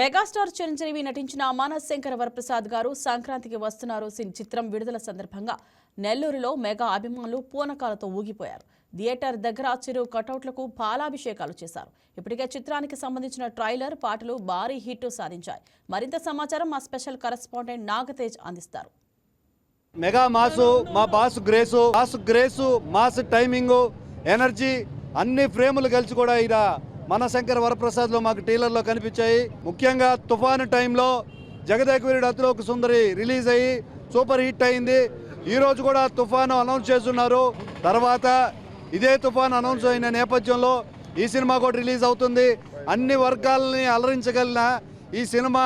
Megastar Chiranjeevi నటించిన మానశంకర వరప్రసాద్ గారు సంక్రాంతికి వస్తున్నారు సి- చిత్రం విడుదల సందర్భంగా నెల్లూరులో మెగా అభిమానులు పూనకాలతో ఊగిపోయారు. థియేటర్ దగ్గర చిరు కటౌట్లకు పాలాభిషేకాలు చేశారు. ఇప్పటికే చిత్రానికి సంబంధించిన ట్రైలర్ పాటలు భారీ హిట్ సాధించాయి. మరింత సమాచారం మా స్పెషల్ కరెస్పాండెంట్ నాగతేజ్ అందిస్తారు. మెగా మాసు మా boss grace boss grace mass timing energy అన్ని ఫ్రేములు కలిసి కూడా ఇలా మనశంకర్ వరప్రసాద్లో మాకు టీలర్లో కనిపించాయి. ముఖ్యంగా తుఫాను టైంలో జగదేకవీరుడు అతిలోక సుందరి రిలీజ్ అయ్యి సూపర్ హిట్ అయింది. ఈరోజు కూడా తుఫాను అనౌన్స్ చేస్తున్నారు. తర్వాత ఇదే తుఫాను అనౌన్స్ అయిన నేపథ్యంలో ఈ సినిమా కూడా రిలీజ్ అవుతుంది. అన్ని వర్గాలని అలరించగలిగిన ఈ సినిమా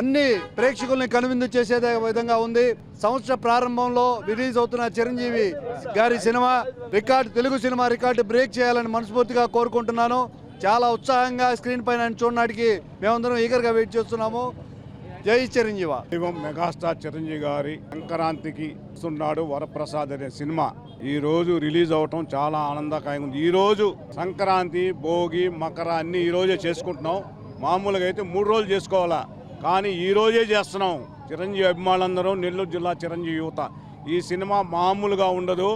అన్ని ప్రేక్షకుల్ని కనువిందు చేసే విధంగా ఉంది. సంవత్సర ప్రారంభంలో రిలీజ్ అవుతున్న చిరంజీవి గారి cinema record Telugu cinema record break చేయాలని మనస్ఫూర్తిగా కోరుకుంటున్నాను. చాలా ఉత్సాహంగా స్క్రీన్ పైన చూడడానికి మేమందరం ఈగర్గా వెయిట్ చేస్తున్నాము. జై చిరంజీవ. దైవం మెగాస్టార్ చిరంజీవి గారి సంక్రాంతికి వస్తున్నాడు వరప్రసాద్ అనే సినిమా. ఈ రోజు రిలీజ్ అవటం చాలా ఆనందకరంగా ఉంది. ఈ రోజు సంక్రాంతి భోగి మకర అన్ని ఈ రోజే చేసుకుంటున్నాం. మామూలుగా అయితే మూడు రోజులు చేసుకోవాలా. కానీ ఈ రోజే చేస్తున్నాం. చిరంజీవి అభిమానులందరూ నెల్లూరు జిల్లా చిరంజీవి యువత. ఈ సినిమా మామూలుగా ఉండదు.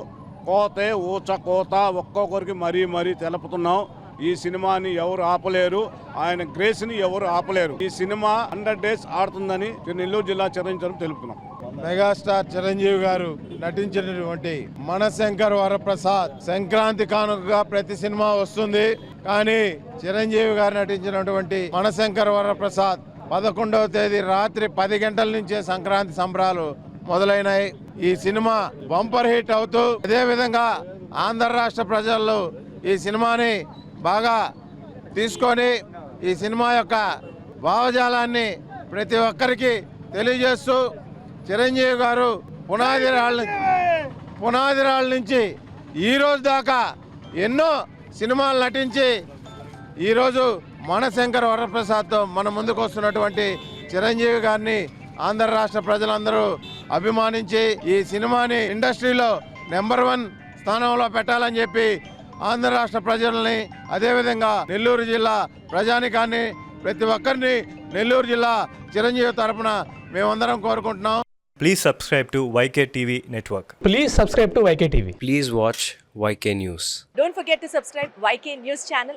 కోతే ఊచ కోత ఒక్కొక్కరికి మరీ మరీ తెలుపుతున్నాం. ఈ సినిమాని ఎవరు ఆపలేరు ఆయన గ్రేస్ని ఎవరు ఆపలేరు. ఈ సినిమా హండ్రెడ్ డేస్ ఆడుతుందని నెల్లూరు జిల్లా చిరంజీవి తెలుపుతున్నాం. మెగాస్టార్ చిరంజీవి గారు నటించినటువంటి మనశంకర్ వరప్రసాద్ సంక్రాంతి కానుకగా ప్రతి సినిమా వస్తుంది. కానీ చిరంజీవి గారు నటించినటువంటి మనశంకర్ వరప్రసాద్ పదకొండవ తేదీ రాత్రి పది గంటల నుంచే సంక్రాంతి సంబరాలు మొదలైనాయి. ఈ సినిమా బంపర్ హిట్ అవుతూ అదేవిధంగా ఆంధ్ర రాష్ట్ర ప్రజల్లో ఈ సినిమాని బాగా తీసుకొని ఈ సినిమా యొక్క భావజాలాన్ని ప్రతి ఒక్కరికి తెలియజేస్తూ చిరంజీవి గారు పునాది రాళ్ళ పునాది రాళ్ళ నుంచి ఈ రోజు దాకా ఎన్నో సినిమాలు నటించి ఈరోజు మనశంకర్ వరప్రసాద్తో మన ముందుకు వస్తున్నటువంటి చిరంజీవి గారిని ఆంధ్ర రాష్ట్ర ప్రజలందరూ అభిమానించి ఈ సినిమాని ఇండస్ట్రీలో నెంబర్ వన్ స్థానంలో పెట్టాలని చెప్పి ఆంధ్ర రాష్ట్ర ప్రజల్ని అదేవిధంగా నెల్లూరు జిల్లా ప్రజానికాన్ని ప్రతి ఒక్కరిని నెల్లూరు జిల్లా చిరంజీవి తరపున మేమందరం కోరుకుంటున్నాం. Please subscribe to YK TV network please subscribe to YK TV please watch YK news don't forget to subscribe YK news channel